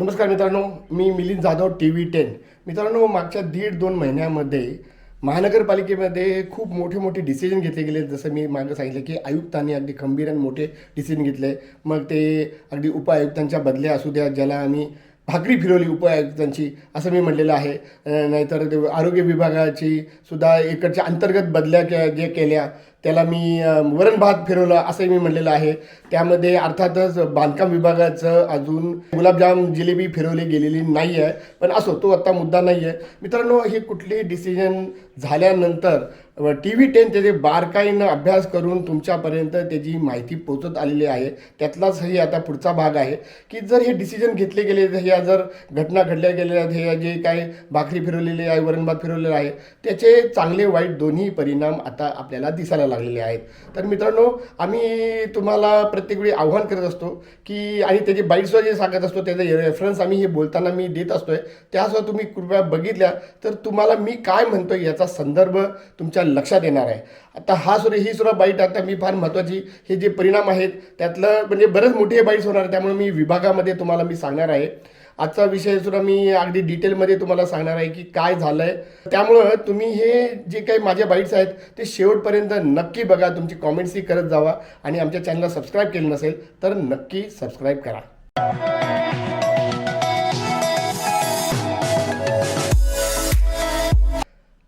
नमस्कार मित्रांनो मी Milind Jadhav T V ten. मित्रांनो मागच्या दीड दोन महिन्यामध्ये महानगरपालिकेमध्ये खूप मोठे मोठे डिसिजन घेतले गेले. जसं मी मागं सांगितलं की आयुक्तांनी अगदी खंबीर आणि मोठे डिसिजन घेतले. मग ते अगदी उपायुक्तांच्या बदल्या असू द्या ज्याला आम्ही भाकरी फिरवली उपायुक्तांची असं मी म्हणलेलं आहे. नाहीतर आरोग्य विभागाची सुद्धा इकडच्या अंतर्गत बदल्या के जे केल्या त्याला मी वरण भात फिरवलं असंही मी म्हणलेलं आहे. त्यामध्ये अर्थातच बांधकाम विभागाचं अजून गुलाबजाम जिलेबी फिरवली गेलेली नाही आहे पण असो तो आत्ता मुद्दा नाही आहे मित्रांनो हे कुठली डिसिजन झाल्यानंतर टी व्ही टेन त्याचे बारकाईनं अभ्यास करून तुमच्यापर्यंत त्याची माहिती पोचत आलेली आहे. त्यातलाच हे आता पुढचा भाग आहे की जर हे डिसिजन घेतले गेले ह्या जर घटना घडल्या गेलेल्या हे जे काय भाकरी फिरवलेली आहे वरणभात फिरवलेलं आहे त्याचे चांगले वाईट दोन्ही परिणाम आता आपल्याला दिसायला लागलेले आहेत. तर मित्रांनो आम्ही तुम्हाला प्रत्येक वेळी आव्हान करत असतो की आणि त्याचे बाईट्सवर जे सांगत असतो त्याचे रेफरन्स आम्ही हे बोलताना मी देत असतोय. त्यासुद्धा तुम्ही कृपया बघितल्या. तर तुम्हाला मी काय म्हणतो याचा संदर्भ तुमच्या लक्षात येणार आहे. आता हा सुद्धा ही सुद्धा बाईट आता मी फार महत्त्वाची हे जे परिणाम आहेत त्यातलं म्हणजे बरेच मोठे बाईट्स होणार आहे त्यामुळे मी विभागामध्ये तुम्हाला मी सांगणार आहे. आजचा विषय सुद्धा मी अगदी डिटेलमध्ये तुम्हाला सांगणार आहे की काय झालं आहे त्यामुळं तुम्ही हे जे काही माझ्या बाईट्स आहेत ते शेवटपर्यंत नक्की बघा तुमची कॉमेंट्सही करत जावा आणि आमच्या चॅनलला सबस्क्राईब केलं नसेल तर नक्की सबस्क्राईब करा.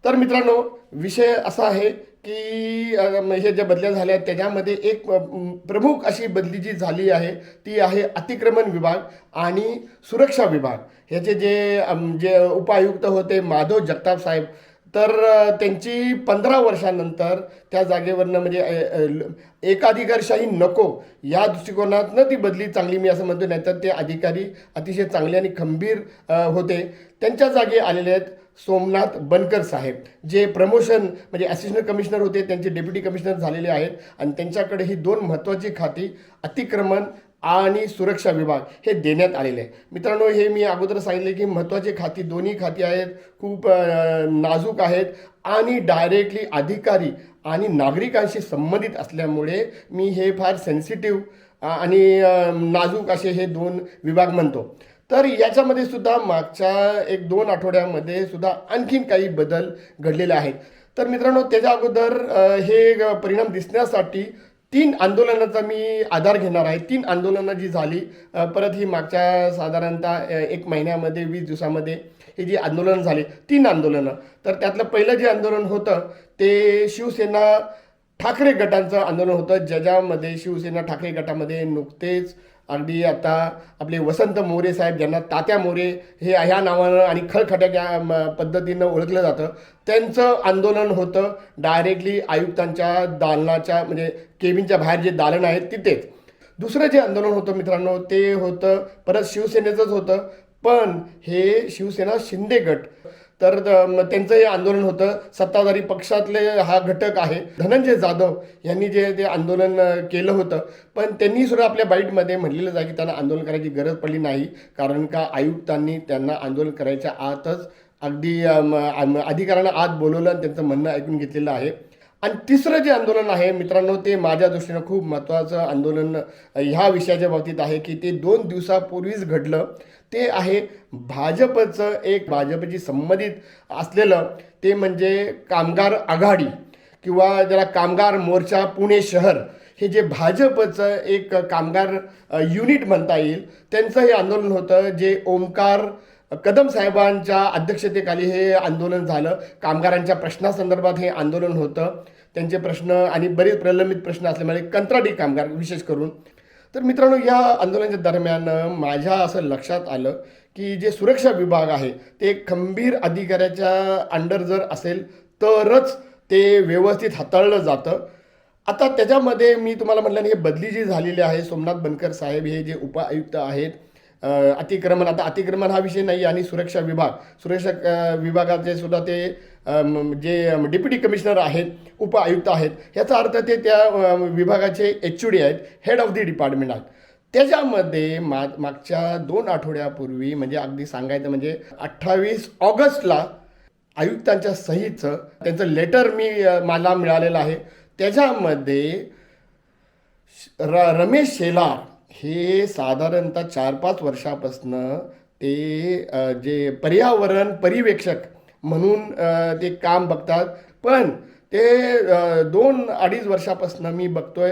तर मित्रांनो विषय असा आहे की हे म्हणजे ज्या बदल्या झाल्या आहेत त्याच्यामध्ये एक प्रमुख अशी बदली जी झाली आहे ती आहे अतिक्रमण विभाग आणि सुरक्षा विभाग. ह्याचे जे जे उपायुक्त होते माधव जगताप साहेब तर त्यांची पंधरा वर्षानंतर त्या जागेवरनं म्हणजे एकाधिकारशाही नको या दृष्टिकोनातनं ती बदली चांगली मी असं म्हणतो नाहीतर ते अधिकारी अतिशय चांगले आणि खंबीर होते. त्यांच्या जागी आलेले आहेत. सोमनाथ बनकर साहेब जे प्रमोशन म्हणजे असिस्टंट कमिशनर होते त्यांचे डेप्युटी कमिशनर झालेले आहेत आणि त्यांच्याकडे ही दोन महत्त्वाची खाती अतिक्रमण आणि सुरक्षा विभाग हे देण्यात आलेले आहे मित्रांनो हे मी अगोदर सांगितले की महत्त्वाची खाती दोन्ही खाती आहेत खूप नाजूक आहेत आणि डायरेक्टली अधिकारी आणि नागरिकांशी संबंधित असल्यामुळे मी हे फार सेन्सिटिव्ह आणि नाजूक असे हे दोन विभाग म्हणतो. तर याच्यामध्ये सुद्धा मागच्या एक दोन आठवड्यामध्ये सुद्धा आणखीन काही बदल घडलेले आहेत. तर मित्रांनो त्याच्या अगोदर हे ग- परिणाम दिसण्यासाठी तीन आंदोलनाचा मी आधार घेणार आहे. तीन आंदोलनं जी झाली परत ही मागच्या साधारणतः एक महिन्यामध्ये वीस दिवसामध्ये हे जी आंदोलनं झाले तीन आंदोलनं. तर त्यातलं पहिलं जे आंदोलन होतं ते शिवसेना ठाकरे गटांचं आंदोलन होतं ज्याच्यामध्ये शिवसेना ठाकरे गटामध्ये नुकतेच अगदी आता आपले वसंत मोरे साहेब ज्यांना तात्या मोरे हे ह्या नावानं आणि खळखट्याच्या पद्धतीनं ओळखलं जातं त्यांचं आंदोलन होतं डायरेक्टली आयुक्तांच्या दालनाच्या म्हणजे केबिनच्या बाहेर जे दालन आहेत तिथेच. दुसरं जे आंदोलन होतं मित्रांनो ते होतं परत शिवसेनेचंच होतं पण हे शिवसेना शिंदे गट तर द- त्यांचं हे आंदोलन होतं. सत्ताधारी पक्षातले हा घटक आहे. धनंजय जाधव यांनी जे ते आंदोलन केलं होतं पण त्यांनी सुद्धा आपल्या बाईटमध्ये म्हणलेलं आहे की त्यांना आंदोलन करायची गरज पडली नाही. कारण का आयुक्तांनी त्यांना आंदोलन करायच्या आतच अगदी अधिकाऱ्यांना आत बोलवलं आणि त्यांचं म्हणणं ऐकून घेतलेलं आहे. आणि तिसरं जे आंदोलन आहे मित्रांनो ते माझ्या दृष्टीनं खूप महत्त्वाचं आंदोलन ह्या विषयाच्या बाबतीत आहे की ते दोन दिवसापूर्वीच घडलं. ते आहे भाजपचं एक भाजपची संबंधित असलेलं ते म्हणजे कामगार आघाडी किंवा ज्याला कामगार मोर्चा पुणे शहर. हे जे भाजपचं एक कामगार युनिट म्हणता येईल त्यांचं हे आंदोलन होतं जे ओमकार कदम साहेबांच्या अध्यक्षतेखाली हे आंदोलन झालं. कामगारांच्या प्रश्नासंदर्भात हे आंदोलन होतं. त्यांचे प्रश्न आणि बरेच प्रलंबित प्रश्न असल्यामुळे कंत्राटी कामगार विशेष करून. तर मित्रांनो या आंदोलनाच्या दरम्यान माझ्या असं लक्षात आलं की जे सुरक्षा विभाग आहे ते खंबीर अधिकाऱ्याच्या अंडर जर असेल तरच ते व्यवस्थित हाताळलं जातं. आता त्याच्यामध्ये मी तुम्हाला म्हटलं हे बदली जी झालेली आहे सोमनाथ बनकर साहेब हे जे उपायुक्त आहेत अतिक्रमण. आता अतिक्रमण हा विषय नाही आणि सुरक्षा विभाग. सुरक्षा विभागाचे सुद्धा ते जे डेप्युटी कमिशनर आहेत उप आयुक्त आहेत याचा अर्थ ते त्या विभागाचे एच डी आहेत हेड ऑफ द डिपार्टमेंट आहेत. त्याच्यामध्ये मा मागच्या दोन आठवड्यापूर्वी म्हणजे अगदी सांगायचं म्हणजे अठ्ठावीस ऑगस्टला आयुक्तांच्या सहीचं त्यांचं लेटर मी मला मिळालेलं आहे. त्याच्यामध्ये र रमेश शेलार हे साधारणतः चार पाच वर्षापासनं ते जे पर्यावरण परिवेक्षक म्हणून ते काम बघतात. पण ते दोन अडीच वर्षापासून मी बघतोय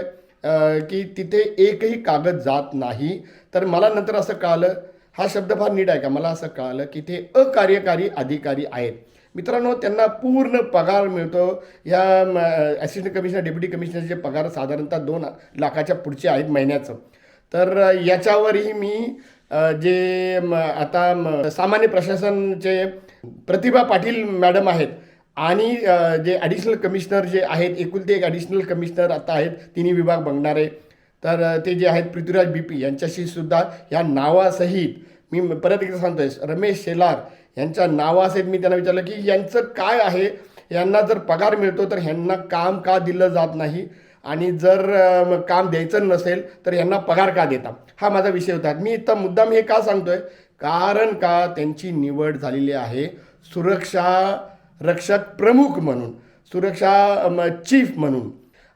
की तिथे एकही कागद जात नाही. तर मला नंतर असं कळालं हा शब्द फार नीट आहे का मला असं कळालं की ते अकार्यकारी अधिकारी आहेत. मित्रांनो त्यांना पूर्ण पगार मिळतो. या ॲसिस्टंट कमिशनर डेप्युटी कमिशनरचे पगार साधारणतः दोन लाखाच्या पुढचे आहेत महिन्याचं. तर याच्यावरही मी जे आता सामान्य प्रशासनचे प्रतिभा पाटील मॅडम आहेत आणि जे ॲडिशनल कमिशनर जे आहेत एकुलते एक ॲडिशनल कमिशनर आता आहेत तिन्ही विभाग बघणारे. तर ते जे आहेत पृथ्वीराज बी पी यांच्याशी सुद्धा या नावासहित मी परत एकदा सांगतोय रमेश शेलार यांच्या नावासहित मी त्यांना विचारलं की यांचं काय आहे? यांना जर पगार मिळतो तर ह्यांना काम का दिलं जात नाही? आणि जर काम द्यायचं नसेल तर यांना पगार का देता? हा माझा विषय होता. मी इथं मुद्दाम हे का सांगतोय? कारण का त्यांची निवड झालेली आहे सुरक्षा रक्षक प्रमुख म्हणून सुरक्षा चीफ म्हणून.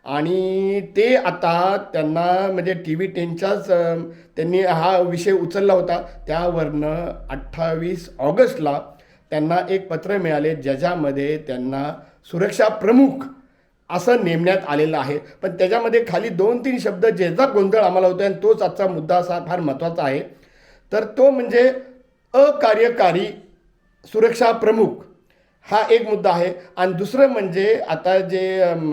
आणि ते आता त्यांना म्हणजे टी व्ही टेनच्याच त्यांनी हा विषय उचलला होता. त्यावरनं अठ्ठावीस ऑगस्टला त्यांना एक पत्र मिळाले ज्याच्यामध्ये त्यांना सुरक्षा प्रमुख असं नेमण्यात आलेलं आहे. पण त्याच्यामध्ये खाली दोन तीन शब्द ज्याचा गोंधळ आम्हाला होतो आणि तोच आजचा मुद्दा असा फार महत्त्वाचा आहे. तर तो म्हणजे अकार्यकारी सुरक्षा प्रमुख हा एक मुद्दा आहे. आणि दुसरं म्हणजे आता जे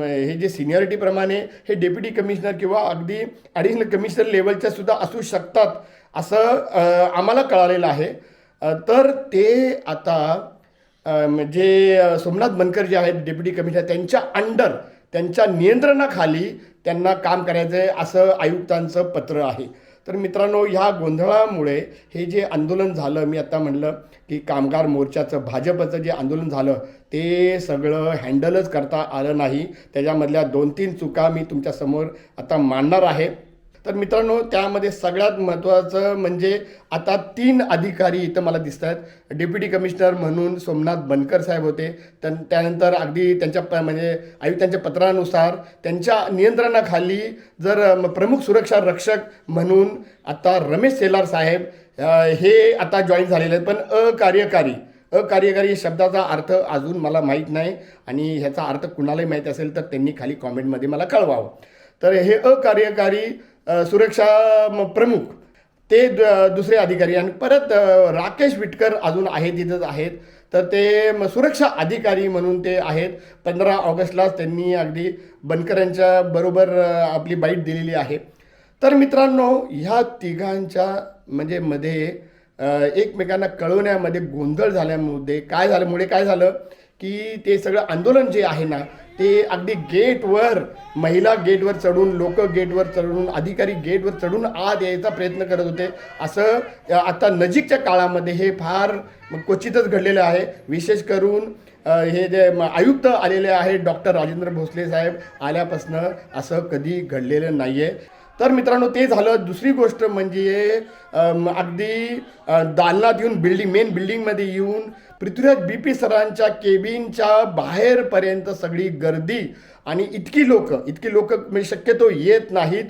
हे जे सिनियरिटीप्रमाणे हे डेप्युटी कमिशनर किंवा अगदी ॲडिशनल कमिशनर लेवलच्या सुद्धा असू शकतात असं आम्हाला कळालेलं आहे. तर ते आता जे म्हणजे, सोमनाथ बनकर जे आहेत डेप्युटी कमिशनर त्यांच्या अंडर त्यांच्या नियंत्रणाखाली त्यांना काम करायचं आहे असं आयुक्तांचं पत्र आहे. तर मित्रांनो ह्या गोंधळामुळे हे जे आंदोलन झालं मी आता म्हणलं की कामगार मोर्चाचं भाजपचं जे आंदोलन झालं ते सगळं हँडलच करता आलं नाही. त्याच्यामधल्या दोन तीन चुका मी तुमच्यासमोर आता मांडणार आहे. तर मित्रांनो त्यामध्ये सगळ्यात महत्त्वाचं म्हणजे आता तीन अधिकारी इथं मला दिसत आहेत डेप्युटी कमिशनर म्हणून सोमनाथ बनकर साहेब होते. तर त्यानंतर अगदी त्यांच्या प म्हणजे आयुक्तांच्या पत्रानुसार त्यांच्या नियंत्रणाखाली जर प्रमुख सुरक्षा रक्षक म्हणून आता रमेश सेलार साहेब हे आता जॉईन झालेले आहेत. पण अकार्यकारी अकार्यकारी शब्दाचा अर्थ अजून मला माहीत नाही आणि ह्याचा अर्थ कुणालाही माहीत असेल तर त्यांनी खाली कॉमेंटमध्ये मला कळवावं. तर हे अकार्यकारी सुरक्षा म, प्रमुख. ते दुसरे अधिकारी आणि परत राकेश विटकर अजून आहेत तिथंच आहेत. तर ते सुरक्षा अधिकारी म्हणून ते आहेत. पंधरा ऑगस्टलाच त्यांनी अगदी बनकरांच्या बरोबर आपली बाईट दिलेली आहे. तर मित्रांनो ह्या तिघांच्या म्हणजे मध्ये एकमेकांना कळवण्यामध्ये गोंधळ झाल्यामुळे काय झाल्यामुळे काय झालं? की ते सगळं आंदोलन जे आहे ना ते अगदी गेटवर महिला गेटवर चढून लोक गेटवर चढून अधिकारी गेटवर चढून आत यायचा प्रयत्न करत होते. असं आता नजीकच्या काळामध्ये हे फार क्वचितच घडलेलं आहे. विशेष करून हे जे आयुक्त आलेले आहेत डॉक्टर राजेंद्र भोसले साहेब आल्यापासनं असं कधी घडलेलं नाही आहे तर मित्रांनो ते झालं. दुसरी गोष्ट म्हणजे अगदी दालनात येऊन बिल्डिंग मेन बिल्डिंगमध्ये येऊन पृथ्वीराज बी पी सरांच्या केबिनच्या बाहेरपर्यंत सगळी गर्दी आणि इतकी लोक इतकी लोक म्हणजे शक्यतो येत नाहीत.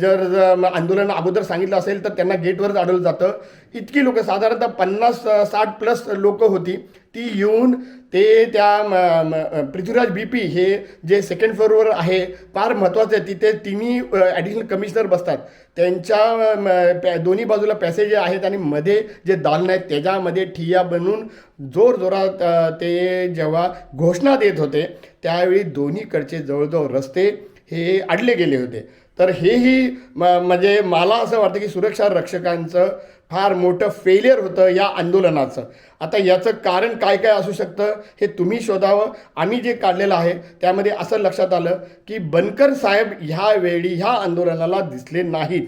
जर आंदोलन अगोदर सांगितलं असेल तर त्यांना गेटवरच अडवलं जातं. इतकी लोक साधारणतः पन्नास साठ प्लस लोक होती. ती येऊन ते त्या पृथ्वीराज बी पी हे जे सेकंड फ्लोअरवर आहे फार महत्त्वाचं आहे. तिथे तिन्ही ॲडिशनल कमिशनर बसतात. त्यांच्या पॅ दोन्ही बाजूला पॅसेज आहेत आणि मध्ये जे दालन आहेत त्याच्यामध्ये ठिय्या बनून जोरजोरात ते जेव्हा घोषणा देत होते त्यावेळी दोन्हीकडचे जवळजवळ रस्ते हे अडले गेले होते. तर हेही म म्हणजे मला असं वाटतं की सुरक्षा रक्षकांचं फार मोठं फेलियर होतं या आंदोलनाचं. आता याचं कारण काय काय असू शकतं हे तुम्ही शोधावं. आम्ही जे काढलेलं आहे त्यामध्ये असं लक्षात आलं की बनकर साहेब ह्यावेळी ह्या आंदोलनाला दिसले नाहीत.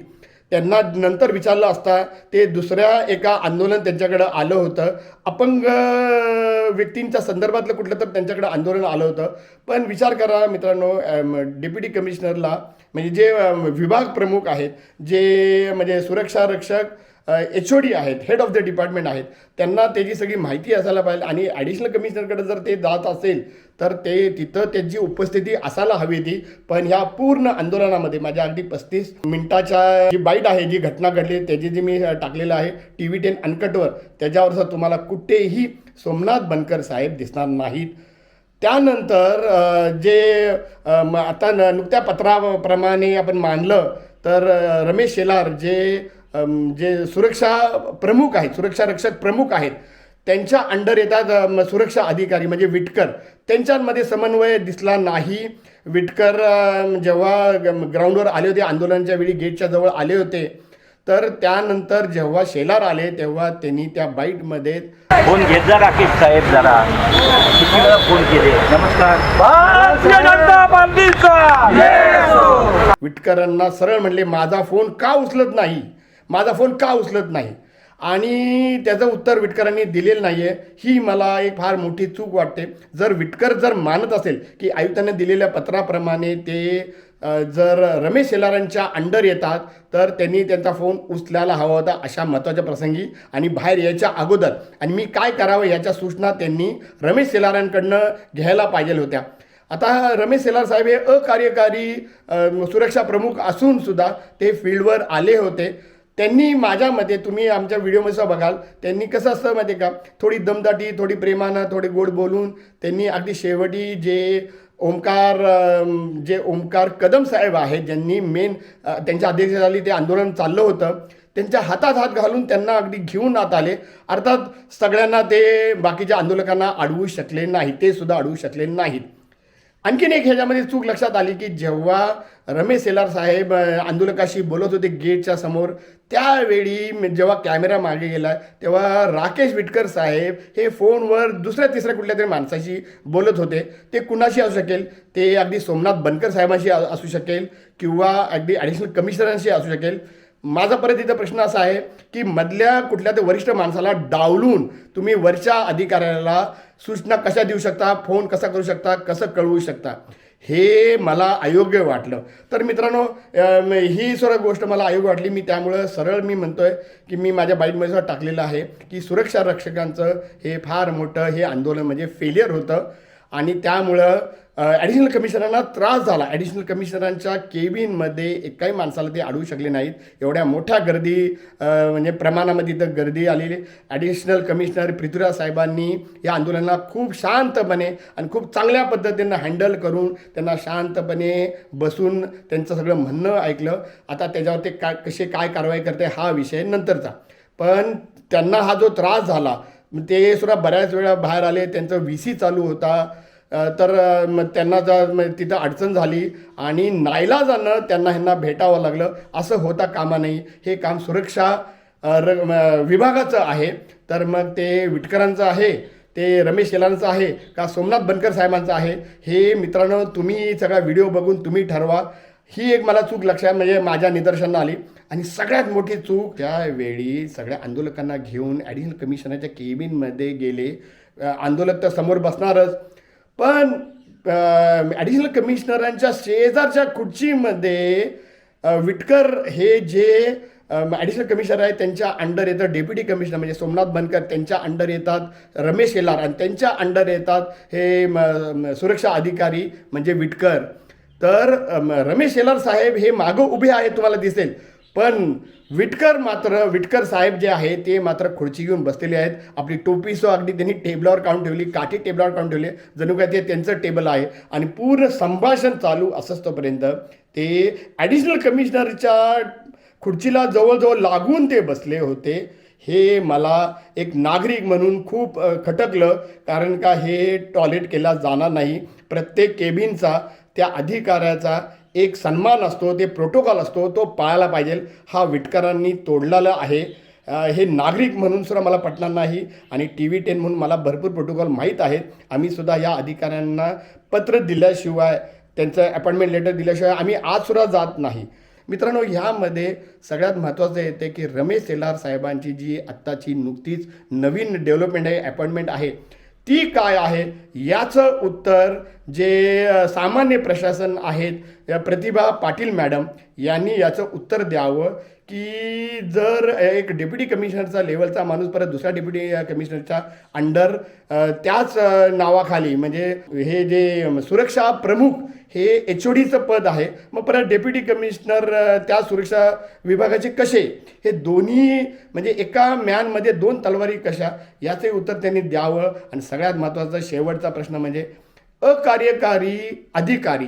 त्यांना नंतर विचारलं असता ते दुसऱ्या एका आंदोलन त्यांच्याकडं आलं होतं. अपंग व्यक्तींच्या संदर्भातलं कुठलं तर त्यांच्याकडं आंदोलन आलं होतं. पण विचार करा मित्रांनो डेप्युटी कमिशनरला म्हणजे जे विभाग प्रमुख आहेत जे म्हणजे सुरक्षा रक्षक एच ओ डी आहेत हेड ऑफ द डिपार्टमेंट आहेत. त्यांना त्याची सगळी माहिती असायला पाहिजे आणि ॲडिशनल कमिशनरकडे जर ते जात असेल तर ते तिथं त्याची उपस्थिती असायला हवी होती. पण ह्या पूर्ण आंदोलनामध्ये माझ्या अगदी पस्तीस मिनिटाच्या जी बाईट आहे जी घटना घडली त्याची जी मी टाकलेलं आहे टी व्ही टेन अनकटवर त्याच्यावर तुम्हाला कुठेही सोमनाथ बनकर साहेब दिसणार नाहीत. त्यानंतर जे म- आता न- नुकत्या पत्राप्रमाणे आपण मानलं तर रमेश शेलार जे जे सुरक्षा प्रमुख आहेत सुरक्षा रक्षक प्रमुख आहेत त्यांच्या अंडर येतात सुरक्षा अधिकारी म्हणजे विटकर. त्यांच्यामध्ये समन्वय दिसला नाही. विटकर जेव्हा ग्राउंडवर आले होते आंदोलनाच्या वेळी गेटच्या जवळ आले होते तर त्यानंतर जेव्हा शेलार आले तेव्हा त्यांनी त्या बाईटमध्ये फोन घेत जा राकेश साहेब जरा. किती वेळा फोन केले? नमस्कार. विटकरांना सरळ म्हणले माझा फोन का उचलत नाही? माझा फोन का उचलत नाही? आणि त्याचं उत्तर विटकरांनी दिलेलं नाही आहे ही मला एक फार मोठी चूक वाटते. जर विटकर जर मानत असेल की आयुक्तांनी दिलेल्या पत्राप्रमाणे ते जर रमेश शेलारांच्या अंडर येतात तर त्यांनी त्यांचा फोन उचलायला हवा होता अशा महत्त्वाच्या प्रसंगी आणि बाहेर यायच्या अगोदर. आणि मी काय करावं याच्या सूचना त्यांनी रमेश शेलारांकडनं घ्यायला पाहिजे होत्या. आता रमेश सेलार साहेब हे अकार्यकारी सुरक्षा प्रमुख असून सुद्धा ते फील्डवर आले होते. त्यांनी माझ्या मते तुम्ही आमच्या व्हिडिओमध्ये सुद्धा बघाल त्यांनी कसं असतं माहिती आहे का? थोडी दमदाटी थोडी प्रेमानं थोडी गोड बोलून त्यांनी अगदी शेवटी जे ओमकार जे ओमकार कदम साहेब आहेत ज्यांनी मेन त्यांच्या अध्यक्षतेखाली ते आंदोलन चाललं होतं त्यांच्या हातात हात घालून त्यांना अगदी घेऊन आत आले. अर्थात सगळ्यांना ते बाकीच्या आंदोलकांना अडवू शकले नाही ते सुद्धा अडवू शकले नाहीत. आणखीन एक ह्याच्यामध्ये चूक लक्षात आली की जेव्हा रमेश सेलार साहेब आंदोलकाशी बोलत होते गेटच्या समोर त्यावेळी जेव्हा कॅमेरा मागे गेला तेव्हा राकेश विटकर साहेब हे फोनवर दुसऱ्या तिसऱ्या कुठल्या तरी माणसाशी बोलत होते. ते कुणाशी असू शकेल? ते अगदी सोमनाथ बनकर साहेबांशी असू शकेल किंवा अगदी ॲडिशनल कमिशनरांशी असू शकेल. माझा परत इथं प्रश्न असा आहे की मधल्या कुठल्या ते वरिष्ठ माणसाला डावलून तुम्ही वरच्या अधिकाऱ्याला सूचना कशा देऊ शकता फोन कसा करू शकता कसं कळवू शकता हे मला अयोग्य वाटलं. तर मित्रांनो ही सर्व गोष्ट मला अयोग्य वाटली. मी त्यामुळं सरळ मी म्हणतो आहे की मी माझ्या बाईटमध्ये सुद्धा टाकलेलं आहे की सुरक्षा रक्षकांचं हे फार मोठं हे आंदोलन म्हणजे फेलियर होतं. आणि त्यामुळं ॲडिशनल कमिशनरांना त्रास झाला. ॲडिशनल कमिशनरांच्या केबिनमध्ये एकाही माणसाला ते अडवू शकले नाहीत. एवढ्या मोठ्या गर्दी म्हणजे प्रमाणामध्ये इथं गर्दी आलेली ॲडिशनल कमिशनर पृथ्वीराज साहेबांनी या आंदोलनाला खूप शांतपणे आणि खूप चांगल्या पद्धतीनं हँडल करून त्यांना शांतपणे बसून त्यांचं सगळं म्हणणं ऐकलं. आता त्याच्यावर ते काय कसे काय कारवाई करते हा विषय नंतरचा. पण त्यांना हा जो त्रास झाला ते सुद्धा बऱ्याच वेळा बाहेर आले. त्यांचं व्ही सी चालू होता. तर मग त्यांना जर तिथं अडचण झाली आणि नाईलाजानं त्यांना ह्यांना भेटावं लागलं असं होता कामा नाही हे काम सुरक्षा र विभागाचं आहे. तर मग ते विटकरांचं आहे ते रमेश शेलांचं आहे का सोमनाथ बनकर साहेबांचं आहे हे मित्रांनो तुम्ही सगळा व्हिडिओ बघून तुम्ही ठरवा. ही एक मला चूक लक्षात म्हणजे माझ्या निदर्शनाला आली. आणि सगळ्यात मोठी चूक त्यावेळी सगळ्या आंदोलकांना घेऊन ॲडिशनल कमिशनरच्या केबिनमध्ये गेले आंदोलक तर समोर बसणारच. पण ॲडिशनल कमिशनरांच्या शेजारच्या खुर्चीमध्ये विटकर हे जे ॲडिशनल कमिशनर आहेत त्यांच्या अंडर येतं डेप्युटी कमिशनर म्हणजे सोमनाथ बनकर त्यांच्या अंडर येतात. रमेश येलार आणि त्यांच्या अंडर येतात. हे सुरक्षा अधिकारी म्हणजे विटकर. तर रमेश येलार साहेब हे मागं उभे आहेत तुम्हाला दिसेल. पण विटकर मात्र विटकर साहेब जे आहे ते मात्र खुर्ची घेऊन बसलेले आहेत. आपली टोपी सो अगदी त्यांनी टेबलावर काढून ठेवली काठी टेबलावर काढून ठेवली. जणू काय ते त्यांचं टेबल आहे आणि पूर्ण संभाषण चालू असंच तोपर्यंत ते ॲडिशनल कमिशनरच्या खुर्चीला जवळजवळ लागून ते बसले होते. हे मला एक नागरिक म्हणून खूप खटकलं. कारण का हे टॉयलेट केला जाणार नाही. प्रत्येक केबिनचा त्या अधिकाऱ्याचा एक सन्मान असतो ते प्रोटोकॉल असतो तो पाळायला पाहिजे. हा विटकरांनी तोडलेला आहे. हे नागरिक म्हणून सुद्धा मला पटणार नाही आणि टी व्ही टेन म्हणून मला भरपूर प्रोटोकॉल माहीत आहेत. आम्ही सुद्धा या अधिकाऱ्यांना पत्र दिल्याशिवाय त्यांचं अपॉइंटमेंट लेटर दिल्याशिवाय आम्ही आजसुद्धा जात नाही. मित्रांनो ह्यामध्ये सगळ्यात महत्त्वाचं येते की रमेश सेलार साहेबांची जी आत्ताची नुकतीच नवीन डेव्हलपमेंट आहे अपॉइंटमेंट आहे ती काय आहे? याचं उत्तर जे सामान्य प्रशासन आहेत या प्रतिभा पाटील मॅडम यांनी याचं उत्तर द्यावं. की जर एक डेप्युटी कमिशनरचा लेवलचा माणूस परत दुसऱ्या डेप्युटी कमिशनरच्या अंडर त्याच नावाखाली म्हणजे हे जे सुरक्षा प्रमुख हे एच ओ डीचं पद आहे मग परत डेप्युटी कमिशनर त्या सुरक्षा विभागाचे कसे? हे दोन्ही म्हणजे एका मॅनमध्ये दोन तलवारी कशा? याचे उत्तर त्यांनी द्यावं. आणि सगळ्यात महत्त्वाचा शेवटचा प्रश्न म्हणजे अकार्यकारी अधिकारी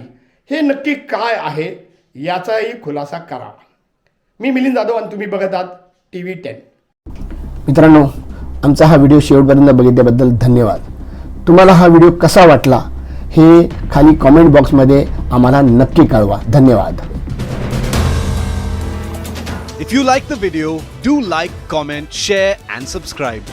हे नक्की काय आहे? याचाही खुलासा करावा मी मिलिंद जाधव आणि तुम्ही बघत आहात टी व्ही टेन. मित्रांनो आमचा हा व्हिडिओ शेवटपर्यंत बघितल्याबद्दल धन्यवाद. तुम्हाला हा व्हिडिओ कसा वाटला हे खाली कॉमेंट बॉक्समध्ये आम्हाला नक्की कळवा. धन्यवाद. If you like the video, do like, comment, share, and subscribe.